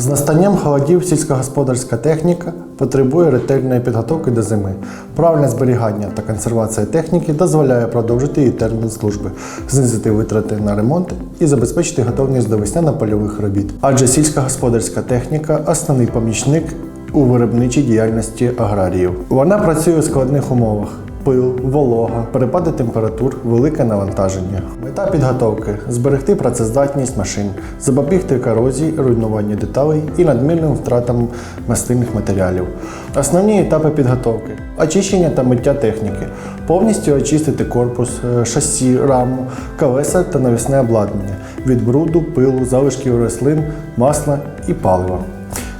З настанням холодів сільськогосподарська техніка потребує ретельної підготовки до зими. Правильне зберігання та консервація техніки дозволяє продовжити її термін служби, знизити витрати на ремонт і забезпечити готовність до весняно-польових робіт. Адже сільськогосподарська техніка основний помічник у виробничій діяльності аграріїв. Вона працює у складних умовах. Пил, волога, перепади температур, велике навантаження. Мета підготовки зберегти працездатність машин, запобігти корозії, руйнуванню деталей і надмірним втратам мастильних матеріалів. Основні етапи підготовки: очищення та миття техніки, повністю очистити корпус, е, шасі, раму, колеса та навісне обладнання від бруду, пилу, залишків рослин, масла і палива.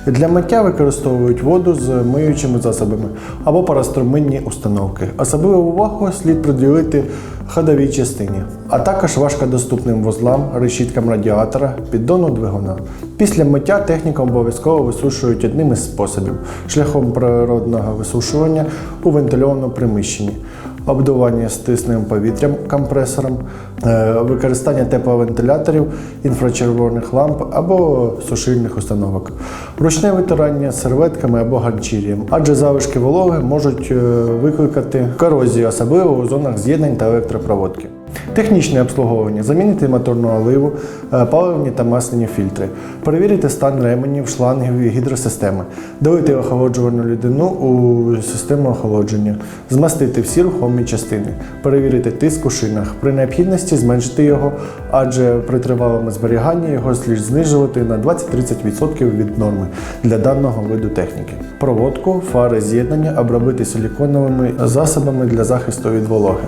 Для миття використовують воду з миючими засобами або парастроминні установки. Особливу увагу слід приділити ходовій частині, а також важкодоступним вузлам, решіткам радіатора, піддону двигуна. Після миття техніку обов'язково висушують одним із способів шляхом природного висушування у вентильованому приміщенні. Обдування стисненим повітрям компресором, е, використання тепловентиляторів, інфрачервоних ламп або сушильних установок, ручне витирання серветками або ганчір'ям, адже залишки вологи можуть е, викликати корозію, особливо у зонах з'єднань та електропроводки. Технічне обслуговування. Замінити моторну оливу, е, паливні та масляні фільтри, перевірити стан ременів, шлангів і гідросистеми, долити охолоджувальну людину у систему охолодження, змастити всі рухомі частини, перевірити тиск у шинах, при необхідності зменшити його, адже при тривалому зберіганні його слід знижувати на 20-30% від норми для даного виду техніки. Проводку, фари з'єднання обробити силіконовими засобами для захисту від вологи.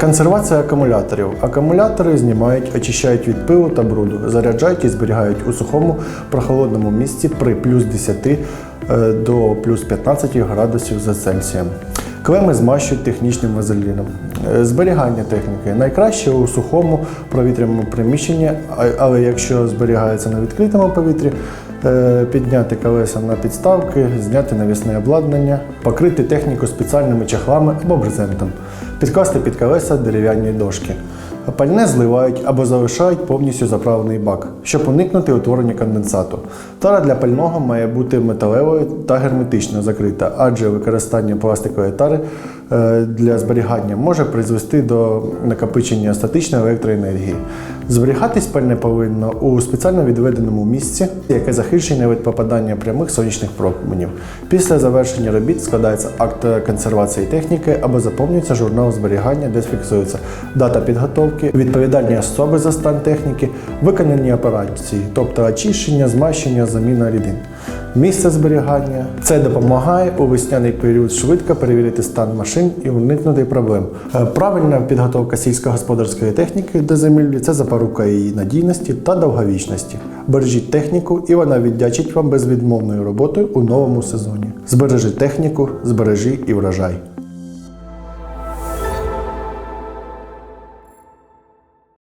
Консервація акумуляторів. Акумулятори знімають, очищають від пилу та бруду, заряджають і зберігають у сухому прохолодному місці при плюс 10 е, до плюс 15 градусів за Цельсієм. Клеми змащують технічним вазеліном. Е, Зберігання техніки найкраще у сухому провітряному приміщенні, але якщо зберігається на відкритому повітрі, підняти колеса на підставки, зняти навісне обладнання, покрити техніку спеціальними чахлами або брезентом, підкласти під колеса дерев'яні дошки. Пальне зливають або залишають повністю заправлений бак, щоб уникнути утворення конденсату. Тара для пального має бути металевою та герметично закрита, адже використання пластикової тари е, для зберігання може призвести до накопичення статичної електроенергії. Зберігатись пальне повинно у спеціально відведеному місці, яке захищене від попадання прямих сонячних променів. Після завершення робіт складається акт консервації техніки або заповнюється журнал зберігання, де фіксується дата підготовки, відповідальні особи за стан техніки, виконані операції, тобто очищення, змащення, заміна рідин. Місце зберігання це допомагає у весняний період швидко перевірити стан машин і уникнути проблем. Е, Правильна підготовка сільськогосподарської техніки до землі це запорука її надійності та довговічності. Бережіть техніку, і вона віддячить вам безвідмовною роботою у новому сезоні. Збережи техніку, збережи і врожай.